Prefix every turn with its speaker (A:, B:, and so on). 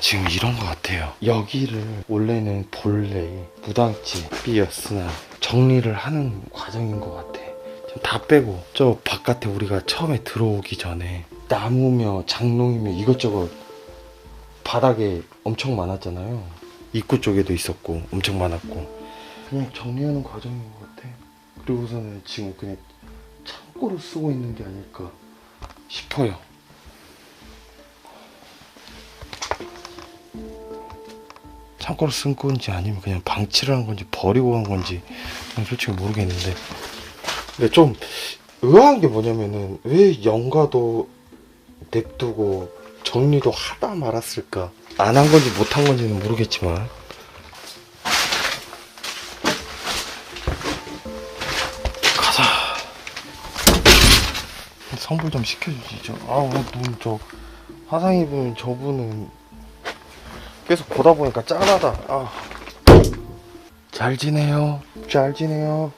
A: 지금 이런 것 같아요. 여기를 원래는 본래 무당집이었으나 정리를 하는 과정인 것 같아. 다 빼고 저 바깥에 우리가 처음에 들어오기 전에 나무며 장롱이며 이것저것 바닥에 엄청 많았잖아요. 입구 쪽에도 있었고 엄청 많았고 그냥 정리하는 과정인 것 같아. 그리고서는 지금 그냥 창고로 쓰고 있는 게 아닐까 싶어요. 창고로 쓴 건지 아니면 그냥 방치를 한 건지 버리고 간 건지 난 솔직히 모르겠는데. 근데 좀 의아한 게 뭐냐면은 왜 연가도 냅두고 정리도 하다 말았을까? 안 한 건지 못 한 건지는 모르겠지만. 가자. 선불 좀 시켜주지 저 아우 눈저 화상 입은 저분은 계속 보다 보니까 짠하다. 아. 잘 지내요. 잘 지내요